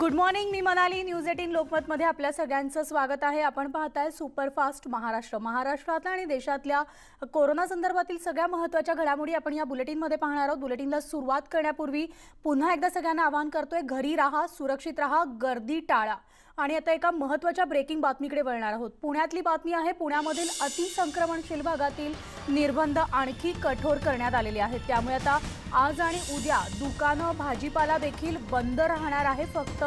Good morning मी Manali. News eighteen लोकमतमध्ये आपल्या सगळ्यांचं स्वागत आहे. आपण पाहताय सुपरफास्ट महाराष्ट्र. महाराष्ट्रातल्या आणि देशातल्या कोरोना संदर्भातील सगळ्या महत्त्वाच्या घडामोडी आपण या बुलेटिनमध्ये पाहणार आहोत. बुलेटिनला सुरुवात करण्यापूर्वी पुन्हा एकदा सगळ्यांना आवाहन करतोय घरी राहा सुरक्षित राहा गर्दी टाळा. आणि आता एका महत्त्वाच्या ब्रेकिंग बातमीकडे वळणार आहोत. पुण्यातली बातमी आहे पुण्यामधील अतिसंक्रमणशील भागातील निर्बंध आणखी कठोर करण्यात आलेले आहेत. त्यामुळे आता आज आणि उद्या दुकानं भाजीपाला देखील बंद राहणार आहे. फक्त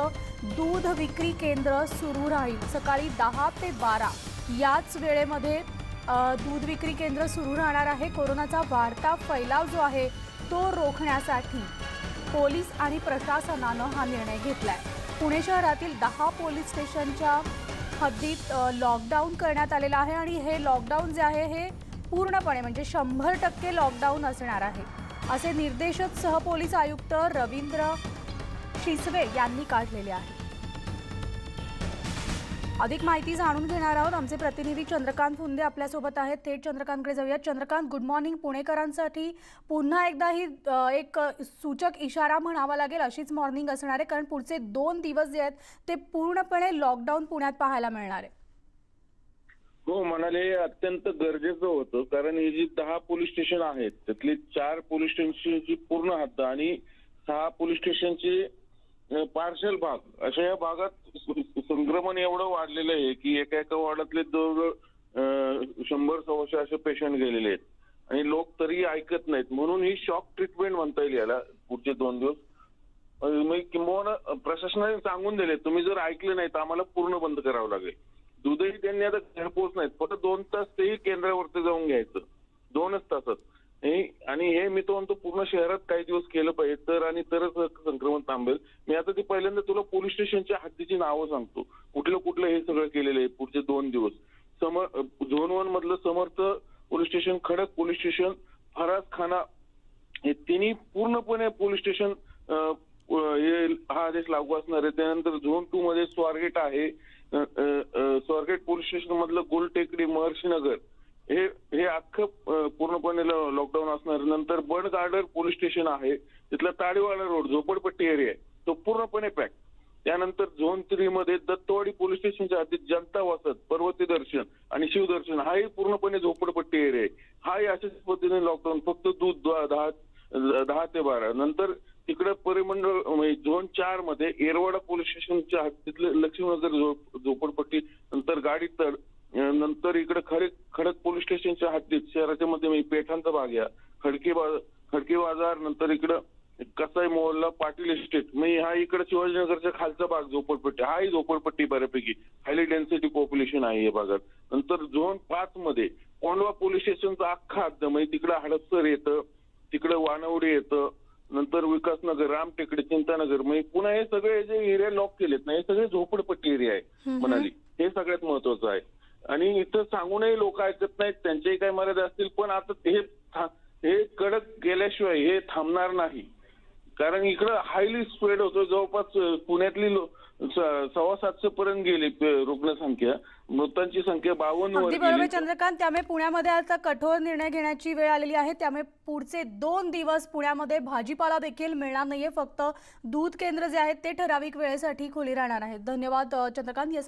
दूध विक्री केंद्र सुरू राहील. सकाळी दहा ते बारा याच वेळेमध्ये दूध विक्री केंद्र सुरू राहणार आहे. कोरोनाचा वाढता फैलाव जो आहे तो रोखण्यासाठी पोलीस आणि प्रशासनानं हा निर्णय घेतला आहे पुणे शहरातील दहा पोलीस स्टेशनच्या हद्दीत लॉकडाऊन करण्यात आलेलं आहे आणि हे लॉकडाऊन जे आहे हे पूर्णपणे म्हणजे शंभर टक्के लॉकडाऊन असणार आहे. असे निर्देशच सहपोलीस आयुक्त रवींद्र शिसवे यांनी काढलेले आहे. अधिक माहिती जाणून घेणार आहोत. आमचे प्रतिनिधी चंद्रकांत फुंदे आपल्यासोबत आहेत. थेट चंद्रकांतकडे जाऊया चंद्रकांत गुड मॉर्निंग पुणेकरांसाठी पुन्हा एकदा ही एक सूचक इशारा म्हणावा लागेल. अशीच मॉर्निंग असणार आहे. कारण पुढचे दोन दिवस जे आहेत ते पूर्णपणे लॉकडाऊन पुण्यात पाहायला मिळणार आहे. हो म्हणाले हे अत्यंत गरजेचं होतं कारण ही जी दहा पोलीस स्टेशन आहेत त्यातली चार पोलीस स्टेशनची पूर्ण हद्द आणि सहा पोलीस स्टेशनचे पार्शल भाग अशा या भागात संक्रमण एवढं वाढलेलं आहे की एका एका वॉर्डातले जवळजवळ शंभर सव्वाशे असे पेशंट गेलेले आहेत आणि लोक तरी ऐकत नाहीत. म्हणून ही शॉक ट्रीटमेंट म्हणता येईल याला पुढचे दोन दिवस. किंबहुना प्रशासनाने सांगून दिले तुम्ही जर ऐकले नाही तर आम्हाला पूर्ण बंद करावं लागेल. दूधही त्यांनी आता घरपोच नाहीत. फक्त दोन तास तेही केंद्रावरती जाऊन घ्यायचं. दोनच तासात. हे- आणि हे मी तो म्हणतो पूर्ण शहरात काही दिवस केलं पाहिजे. तर आणि तरच संक्रमण थांबेल. मी आता ते पहिल्यांदा तुला पोलीस स्टेशनच्या हद्दीची नावं सांगतो. कुठलं कुठलं हे सगळं केलेलं आहे पुढचे दोन दिवस. समर झोन वन मधलं Samarth police station Khadak police station Faraskhana हे तिन्ही पूर्णपणे पोलीस स्टेशन अं, हे हा आदेश लागू असणार. आहे त्यानंतर झोन टू मध्ये स्वारगेट आहे. स्वारगेट पोलीस स्टेशन मधलं गोलटेकडी महर्षीनगर. हे हे अख्खं पूर्णपणे लॉकडाऊन असणार. नंतर बर्ड गार्डर पोलीस स्टेशन आहे. तिथला ताडीवाडा रोड झोपडपट्टी एरिया आहे. तो पूर्णपणे पॅक त्यानंतर झोन थ्री मध्ये दत्तवाडी पोलीस स्टेशनच्या आधी जनता वसत पर्वती दर्शन आणि शिवदर्शन हाही पूर्णपणे झोपडपट्टी एरिया आहे. हाही अशाच पद्धतीने लॉकडाऊन फक्त दूध दहा दहा ते बारा. नंतर तिकडे परिमंडळ म्हणजे झोन चारमध्ये येरवाडा पोलीस स्टेशनच्या हद्दीतलं लक्ष्मीनगर झोपडपट्टी नंतर गाडी तड नंतर इकडे खरे खडक पोलीस स्टेशनच्या हद्दीत शहराच्या मध्ये पेठांचा भाग या खडके बाजार खडकी बाजार नंतर इकडं कसाई मोहल्ला पाटील इस्टेट म्हणजे हा इकडे शिवाजीनगरच्या खालचा भाग झोपडपट्टी. हाही झोपडपट्टी बऱ्यापैकी. हायली डेन्सिटी पॉप्युलेशन आहे या भागात. नंतर झोन पाच मध्ये कोंडवा पोलीस स्टेशनचा अख्खा हद्द म्हणजे तिकडे हडपसर येतं तिकडे वानवडी येतं नंतर विकासनगर रामटेकडे चिंतानगर म्हणजे पुन्हा हे सगळे जे एरिया लॉक केलेत ना हे सगळे झोपडपट्टी एरिया आहे म्हणाली हे सगळ्यात महत्वाचं आहे. आणि इथं सांगूनही लोक ऐकत नाहीत त्यांच्याही काही मर्यादा असतील पण आता हे हे कडक गेल्याशिवाय हे थांबणार नाही. कारण इकडं हायली स्प्रेड होतो. जवळपास पुण्यातली सव्वा सातशे पर्यंत गेली रुग्णसंख्या मृतांची संख्या बावन्न अगदी बरोबर चंद्रकांत. त्यामुळे पुण्यामध्ये आता कठोर निर्णय घेण्याची वेळ आलेली आहे. त्यामुळे पुढचे दोन दिवस पुण्यामध्ये भाजीपाला देखील मिळणार नाहीये. फक्त दूध केंद्र जे आहेत ते ठराविक वेळेसाठी खुली राहणार आहेत. धन्यवाद चंद्रकांत. या